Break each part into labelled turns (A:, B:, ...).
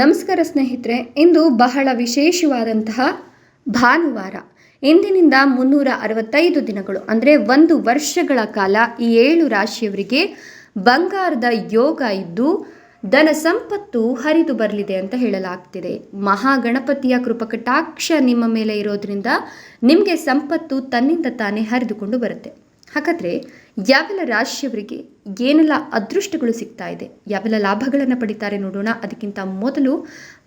A: ನಮಸ್ಕಾರ ಸ್ನೇಹಿತರೆ, ಇಂದು ಬಹಳ ವಿಶೇಷವಾದಂತಹ ಭಾನುವಾರ, ಇಂದಿನಿಂದ ಮುನ್ನೂರ ಅರವತ್ತೈದು ದಿನಗಳು, ಅಂದರೆ ಒಂದು ವರ್ಷಗಳ ಕಾಲ ಈ ಏಳು ರಾಶಿಯವರಿಗೆ ಬಂಗಾರದ ಯೋಗ ಇದ್ದು, ಧನ ಸಂಪತ್ತು ಹರಿದು ಬರಲಿದೆ ಅಂತ ಹೇಳಲಾಗ್ತಿದೆ. ಮಹಾಗಣಪತಿಯ ಕೃಪಕಟಾಕ್ಷ ನಿಮ್ಮ ಮೇಲೆ ಇರೋದ್ರಿಂದ ನಿಮಗೆ ಸಂಪತ್ತು ತನ್ನಿಂದ ತಾನೇ ಹರಿದುಕೊಂಡು ಬರುತ್ತೆ. ಹಾಗಾದರೆ ಯಾವೆಲ್ಲ ರಾಶಿಯವರಿಗೆ ಏನೆಲ್ಲ ಅದೃಷ್ಟಗಳು ಸಿಗ್ತಾ ಇದೆ ಯಾವೆಲ್ಲ ಲಾಭಗಳನ್ನು ಪಡಿತಾರೆ ನೋಡೋಣ. ಅದಕ್ಕಿಂತ ಮೊದಲು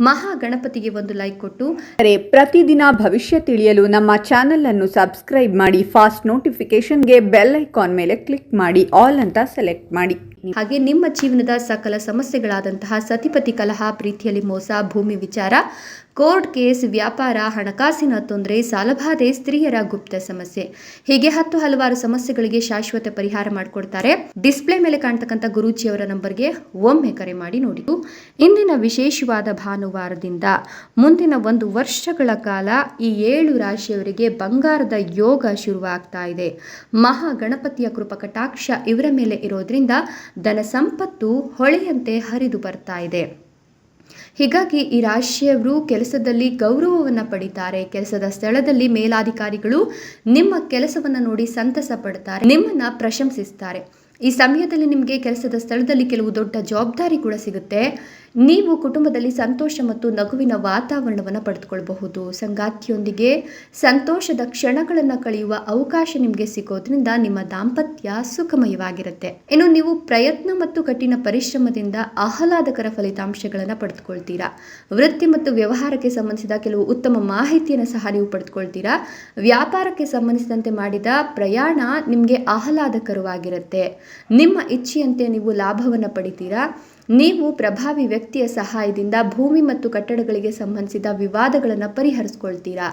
A: ಮಹಾ ಗಣಪತಿಗೆ ಒಂದು ಲೈಕ್ ಕೊಟ್ಟು
B: ಅರೆ ಪ್ರತಿದಿನ ಭವಿಷ್ಯ ತಿಳಿಯಲು ನಮ್ಮ ಚಾನೆಲ್ ಅನ್ನು ಸಬ್ಸ್ಕ್ರೈಬ್ ಮಾಡಿ ಫಾಸ್ಟ್ ನೋಟಿಫಿಕೇಶನ್ಗೆ ಬೆಲ್ ಐಕಾನ್ ಮೇಲೆ ಕ್ಲಿಕ್ ಮಾಡಿ ಆಲ್ ಅಂತ ಸೆಲೆಕ್ಟ್ ಮಾಡಿ.
A: ಹಾಗೆ ನಿಮ್ಮ ಜೀವನದ ಸಕಲ ಸಮಸ್ಯೆಗಳಾದಂತಹ ಸತಿಪತಿ ಕಲಹ ಪ್ರೀತಿಯಲ್ಲಿ ಮೋಸ ಭೂಮಿ ವಿಚಾರ ಕೋರ್ಟ್ ಕೇಸ್ ವ್ಯಾಪಾರ ಹಣಕಾಸಿನ ತೊಂದರೆ ಸಾಲಬಾಧೆ ಸ್ತ್ರೀಯರ ಗುಪ್ತ ಸಮಸ್ಯೆ ಹೀಗೆ ಹತ್ತು ಹಲವಾರು ಸಮಸ್ಯೆಗಳಿಗೆ ಶಾಶ್ವತ ಪರಿಹಾರ ಮಾಡಿಕೊಡ್ತಾರೆ. ಡಿಸ್ಪ್ಲೇ ಮೇಲೆ ಕಾಣ್ತಕ್ಕಂಥ ಗುರೂಜಿಯವರ ನಂಬರ್ಗೆ ಒಮ್ಮೆ ಕರೆ ಮಾಡಿ ನೋಡಿ. ಇಂದಿನ ವಿಶೇಷವಾದ ಭಾನುವಾರದಿಂದ ಮುಂದಿನ ಒಂದು ವರ್ಷಗಳ ಕಾಲ ಈ ಏಳು ರಾಶಿಯವರಿಗೆ ಬಂಗಾರದ ಯೋಗ ಶುರುವಾಗ್ತಾ ಇದೆ. ಮಹಾ ಗಣಪತಿಯ ಕೃಪ ಕಟಾಕ್ಷ ಇವರ ಮೇಲೆ ಇರೋದ್ರಿಂದ ಧನ ಸಂಪತ್ತು ಹೊಳೆಯಂತೆ ಹರಿದು ಬರ್ತಾ ಇದೆ. ಹೀಗಾಗಿ ಈ ರಾಶಿಯವರು ಕೆಲಸದಲ್ಲಿ ಗೌರವವನ್ನು ಪಡಿತಾರೆ. ಕೆಲಸದ ಸ್ಥಳದಲ್ಲಿ ಮೇಲಾಧಿಕಾರಿಗಳು ನಿಮ್ಮ ಕೆಲಸವನ್ನು ನೋಡಿ ಸಂತಸ ಪಡ್ತಾರೆ, ನಿಮ್ಮನ್ನು ಪ್ರಶಂಸಿಸ್ತಾರೆ. ಈ ಸಮಯದಲ್ಲಿ ನಿಮಗೆ ಕೆಲಸದ ಸ್ಥಳದಲ್ಲಿ ಕೆಲವು ದೊಡ್ಡ ಜವಾಬ್ದಾರಿ ಕೂಡ ಸಿಗುತ್ತೆ. ನೀವು ಕುಟುಂಬದಲ್ಲಿ ಸಂತೋಷ ಮತ್ತು ನಗುವಿನ ವಾತಾವರಣವನ್ನು ಪಡೆದುಕೊಳ್ಳಬಹುದು ಸಂಗಾತಿಯೊಂದಿಗೆ ಸಂತೋಷದ ಕ್ಷಣಗಳನ್ನು ಕಳೆಯುವ ಅವಕಾಶ ನಿಮಗೆ ಸಿಗೋದ್ರಿಂದ ನಿಮ್ಮ ದಾಂಪತ್ಯ ಸುಖಮಯವಾಗಿರುತ್ತೆ. ಇನ್ನು ನೀವು ಪ್ರಯತ್ನ ಮತ್ತು ಕಠಿಣ ಪರಿಶ್ರಮದಿಂದ ಆಹ್ಲಾದಕರ ಫಲಿತಾಂಶಗಳನ್ನು ಪಡೆದುಕೊಳ್ತೀರಾ? ವೃತ್ತಿ ಮತ್ತು ವ್ಯವಹಾರಕ್ಕೆ ಸಂಬಂಧಿಸಿದ ಕೆಲವು ಉತ್ತಮ ಮಾಹಿತಿಯನ್ನು ಸಹ ನೀವು ಪಡೆದುಕೊಳ್ತೀರಾ? ವ್ಯಾಪಾರಕ್ಕೆ ಸಂಬಂಧಿಸಿದಂತೆ ಮಾಡಿದ ಪ್ರಯಾಣ ನಿಮಗೆ ಆಹ್ಲಾದಕರವಾಗಿರುತ್ತೆ. ನಿಮ್ಮ ಇಚ್ಛೆಯಂತೆ ನೀವು ಲಾಭವನ್ನು ಪಡಿತೀರಾ? ನೀವು ಪ್ರಭಾವಿ ವ್ಯಕ್ತಿಯ ಸಹಾಯದಿಂದ ಭೂಮಿ ಮತ್ತು ಕಟ್ಟಡಗಳಿಗೆ ಸಂಬಂಧಿಸಿದ ವಿವಾದಗಳನ್ನು ಪರಿಹರಿಸ್ಕೊಳ್ತೀರಾ?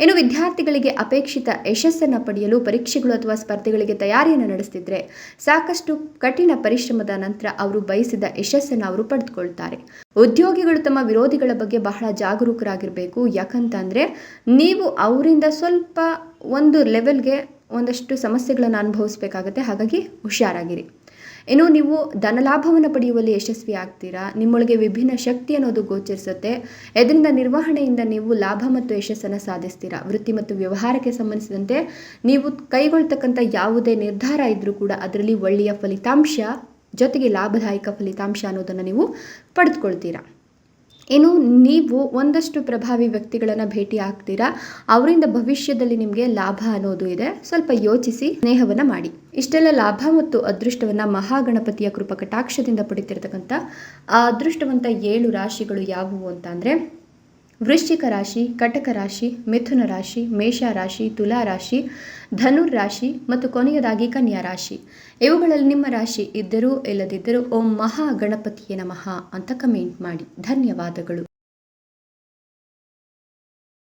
A: ಇನ್ನು ವಿದ್ಯಾರ್ಥಿಗಳಿಗೆ ಅಪೇಕ್ಷಿತ ಯಶಸ್ಸನ್ನು ಪಡೆಯಲು ಪರೀಕ್ಷೆಗಳು ಅಥವಾ ಸ್ಪರ್ಧೆಗಳಿಗೆ ತಯಾರಿಯನ್ನು ನಡೆಸ್ತಿದ್ರೆ ಸಾಕಷ್ಟು ಕಠಿಣ ಪರಿಶ್ರಮದ ನಂತರ ಅವರು ಬಯಸಿದ ಯಶಸ್ಸನ್ನು ಅವರು ಪಡೆದುಕೊಳ್ತಾರೆ. ಉದ್ಯೋಗಿಗಳು ತಮ್ಮ ವಿರೋಧಿಗಳ ಬಗ್ಗೆ ಬಹಳ ಜಾಗರೂಕರಾಗಿರಬೇಕು. ಯಾಕಂತಂದರೆ ನೀವು ಅವರಿಂದ ಸ್ವಲ್ಪ ಒಂದು ಲೆವೆಲ್ಗೆ ಒಂದಷ್ಟು ಸಮಸ್ಯೆಗಳನ್ನು ಅನುಭವಿಸಬೇಕಾಗತ್ತೆ. ಹಾಗಾಗಿ ಹುಷಾರಾಗಿರಿ. ಇನ್ನು ನೀವು ಧನಲಾಭವನ್ನು ಪಡೆಯುವಲ್ಲಿ ಯಶಸ್ವಿ ಆಗ್ತೀರಾ? ನಿಮ್ಮೊಳಗೆ ವಿಭಿನ್ನ ಶಕ್ತಿ ಅನ್ನೋದು ಗೋಚರಿಸುತ್ತೆ. ಇದರಿಂದ ನಿರ್ವಹಣೆಯಿಂದ ನೀವು ಲಾಭ ಮತ್ತು ಯಶಸ್ಸನ್ನು ಸಾಧಿಸ್ತೀರಾ? ವೃತ್ತಿ ಮತ್ತು ವ್ಯವಹಾರಕ್ಕೆ ಸಂಬಂಧಿಸಿದಂತೆ ನೀವು ಕೈಗೊಳ್ತಕ್ಕಂಥ ಯಾವುದೇ ನಿರ್ಧಾರ ಇದ್ದರೂ ಕೂಡ ಅದರಲ್ಲಿ ಒಳ್ಳೆಯ ಫಲಿತಾಂಶ ಜೊತೆಗೆ ಲಾಭದಾಯಕ ಫಲಿತಾಂಶ ಅನ್ನೋದನ್ನು ನೀವು ಪಡೆದುಕೊಳ್ತೀರಾ? ಇನ್ನು ನೀವು ಒಂದಷ್ಟು ಪ್ರಭಾವಿ ವ್ಯಕ್ತಿಗಳನ್ನು ಭೇಟಿ ಆಗ್ತೀರಾ? ಅವರಿಂದ ಭವಿಷ್ಯದಲ್ಲಿ ನಿಮಗೆ ಲಾಭ ಅನ್ನೋದು ಇದೆ. ಸ್ವಲ್ಪ ಯೋಚಿಸಿ, ಸ್ನೇಹವನ್ನು ಮಾಡಿ. ಇಷ್ಟೆಲ್ಲ ಲಾಭ ಮತ್ತು ಅದೃಷ್ಟವನ್ನು ಮಹಾಗಣಪತಿಯ ಕೃಪಕಟಾಕ್ಷದಿಂದ ಪಡಿತಿರ್ತಕ್ಕಂಥ ಆ ಅದೃಷ್ಟವಂತ ಏಳು ರಾಶಿಗಳು ಯಾವುವು ಅಂತ ಅಂದರೆ ವೃಶ್ಚಿಕ ರಾಶಿ, ಕಟಕ ರಾಶಿ, ಮಿಥುನ ರಾಶಿ, ಮೇಷ ರಾಶಿ, ತುಲಾ ರಾಶಿ, ಧನುರ್ ರಾಶಿ ಮತ್ತು ಕೊನೆಯದಾಗಿ ಕನ್ಯಾ ರಾಶಿ. ಇವುಗಳಲ್ಲಿ ನಿಮ್ಮ ರಾಶಿ ಇದ್ದರೂ ಇಲ್ಲದಿದ್ದರೂ ಓಂ ಮಹಾ ಗಣಪತಿಯೇ ನಮಃ ಅಂತ ಕಮೆಂಟ್ ಮಾಡಿ. ಧನ್ಯವಾದಗಳು.